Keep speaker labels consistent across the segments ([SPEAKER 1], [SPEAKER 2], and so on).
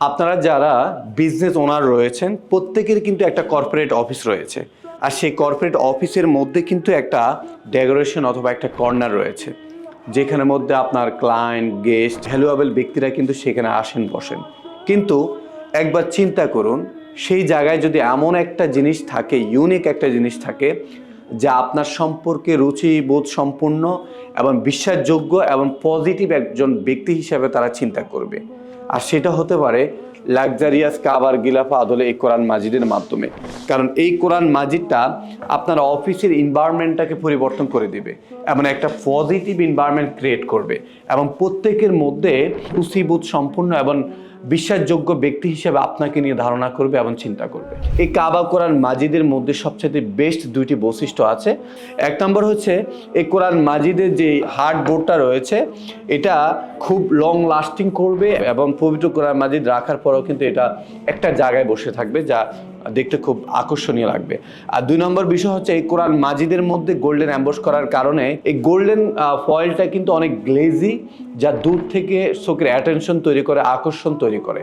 [SPEAKER 1] আপনারা যারা business owner রয়েছেন, প্রত্যেকের কিন্তু একটা কর্পোরেট অফিস রয়েছে। আর সেই কর্পোরেট অফিসের মধ্যে কিন্তু একটা ডেকোরেশন অথবা একটা কর্নার রয়েছে। যেখানের মধ্যে আপনার ক্লায়েন্ট গেস্ট ভ্যালুয়েবল ব্যক্তিরা কিন্তু সেখানে আসেন, বসেন। কিন্তু একবার চিন্তা করুন, সেই জায়গায় যদি এমন একটা জিনিস থাকে ইউনিক একটা জিনিস থাকে, যা আপনার সম্পর্কে রুচিবোধ সম্পূর্ণ এবং বিশ্বাসযোগ্য এবং পজিটিভ একজন ব্যক্তি হিসাবে তারা চিন্তা করবে। আর সেটা হতে পারে লাক্সারিয়াস কাবার গিলাফা আদলে এই কোরআন মাজিদের মাধ্যমে। কারণ এই কোরআন মাজিদটা আপনার অফিসের ইনভায়রনমেন্টটাকে পরিবর্তন করে দিবে এবং একটা পজিটিভ ইনভায়রনমেন্ট ক্রিয়েট করবে, এবং প্রত্যেকের মধ্যে খুশিবোধ সম্পূর্ণ এবং বিশ্বাসযোগ্য ব্যক্তি হিসেবে আপনাকে নিয়ে ধারণা করবে এবং চিন্তা করবে। এই কাবা কোরআন মাজিদের মধ্যে সবচেয়ে বেস্ট দুইটি বৈশিষ্ট্য আছে। এক নম্বর হচ্ছে, এই কোরআন মাজিদের যে হার্ড বোর্ডটা রয়েছে, এটা খুব লং লাস্টিং করবে এবং পবিত্র কোরআন মাজিদ রাখার পরেও কিন্তু এটা একটা জায়গায় বসে থাকবে, যা দেখতে খুব আকর্ষণীয় লাগবে। আর দুই নম্বর বিষয় হচ্ছে এই কোরআন মাজিদের মধ্যে গোল্ডেন অ্যাম্বস করার কারণে এই গোল্ডেন ফয়েলটা কিন্তু অনেক গ্লেজি, যা দূর থেকে চোখের অ্যাটেনশন তৈরি করে, আকর্ষণ তৈরি করে।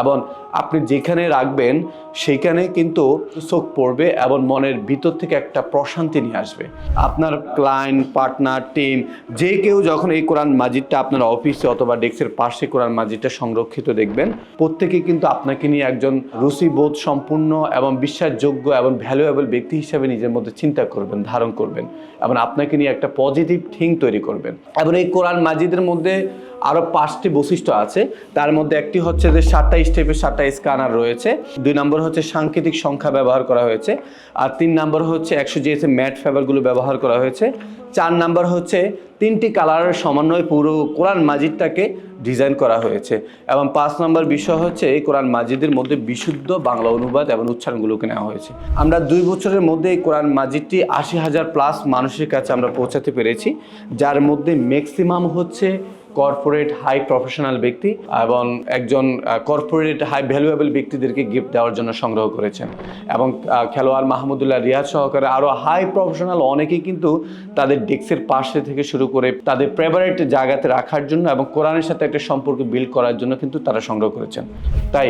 [SPEAKER 1] এবং আপনি যেখানে রাখবেন, সেইখানে কিন্তু চোখ পড়বে এবং মনের ভিতর থেকে একটা প্রশান্তি নিয়ে আসবে। আপনার ক্লায়েন্ট পার্টনার টিম যে কেউ যখন এই কোরআন মাজিদটা আপনার অফিসে অথবা ডেস্কের পাশে কোরআন মাজিদটা সংরক্ষিত দেখবেন, প্রত্যেকে কিন্তু আপনাকে নিয়ে একজন রুচিবোধ সম্পূর্ণ এবং বিশ্বাসযোগ্য এবং ভ্যালুয়েবল ব্যক্তি হিসাবে নিজের মধ্যে চিন্তা করবেন, ধারণ করবেন এবং আপনাকে নিয়ে একটা পজিটিভ থিং তৈরি করবেন। এবং এই কোরআন মাজিদের মধ্যে আরও পাঁচটি বৈশিষ্ট্য আছে। তার মধ্যে একটি হচ্ছে যে সাতটা স্টেপের সাতটা স্ক্যানার রয়েছে। দুই নম্বর হচ্ছে সাংকেতিক সংখ্যা ব্যবহার করা হয়েছে। আর তিন নম্বর হচ্ছে একশো জিএসএ ম্যাট ফেভারগুলো ব্যবহার করা হয়েছে। চার নাম্বার হচ্ছে তিনটি কালারের সমন্বয়ে পুরো কোরআন মাজিদটাকে ডিজাইন করা হয়েছে। এবং পাঁচ নম্বর বিষয় হচ্ছে এই কোরআন মাজিদের মধ্যে বিশুদ্ধ বাংলা অনুবাদ এবং উচ্চারণগুলোকে নেওয়া হয়েছে। আমরা দুই বছরের মধ্যে এই কোরআন মাজিদটি আশি হাজার প্লাস মানুষের কাছে আমরা পৌঁছাতে পেরেছি। যার মধ্যে ম্যাক্সিমাম হচ্ছে কর্পোরেট হাই প্রফেশনাল ব্যক্তি এবং একজন কর্পোরেট হাই ভ্যালুয়েবল ব্যক্তিদেরকে গিফট দেওয়ার জন্য সংগ্রহ করেছেন। এবং খেলোয়াড় মাহমুদুল্লাহ রিয়াজ সহকারে আরও হাই প্রফেশনাল অনেকেই কিন্তু তাদের ডেস্কের পাশে থেকে শুরু করে তাদের ফেভারিট জায়গাতে রাখার জন্য এবং কোরআনের সাথে একটা সম্পর্ক বিল্ড করার জন্য কিন্তু তারা সংগ্রহ করেছেন। তাই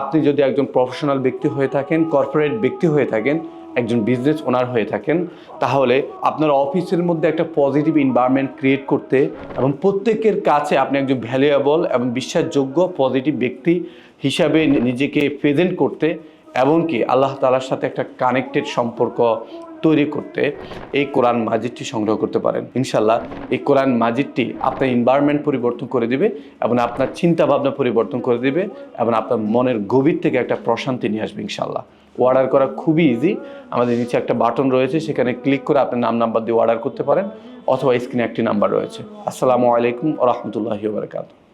[SPEAKER 1] আপনি যদি একজন প্রফেশনাল ব্যক্তি হয়ে থাকেন কর্পোরেট ব্যক্তি হয়ে থাকেন একজন বিজনেস ওনার হয়ে থাকেন, তাহলে আপনার অফিসের মধ্যে একটা পজিটিভ এনভায়রনমেন্ট ক্রিয়েট করতে এবং প্রত্যেকের কাছে আপনি একজন ভ্যালুয়েবল এবং বিশ্বাসযোগ্য পজিটিভ ব্যক্তি হিসাবে নিজেকে প্রেজেন্ট করতে এমনকি আল্লাহ তালার সাথে একটা কানেক্টেড সম্পর্ক তৈরি করতে এই কোরআন মাজিদটি সংগ্রহ করতে পারেন। ইনশাল্লাহ এই কোরআন মাজিদটি আপনার এনভায়রনমেন্ট পরিবর্তন করে দিবে এবং আপনার চিন্তা ভাবনা পরিবর্তন করে দিবে এবং আপনার মনের গভীর থেকে একটা প্রশান্তি নিয়ে আসবে ইনশাল্লাহ অর্ডার করা খুবই ইজি আমাদের নিচে একটা বাটন রয়েছে, সেখানে ক্লিক করে আপনার নাম নাম্বার দিয়ে অর্ডার করতে পারেন, অথবা স্ক্রিনে একটি নাম্বার রয়েছে। আসসালামু আলাইকুম রহমতুল্লাহি বারকাত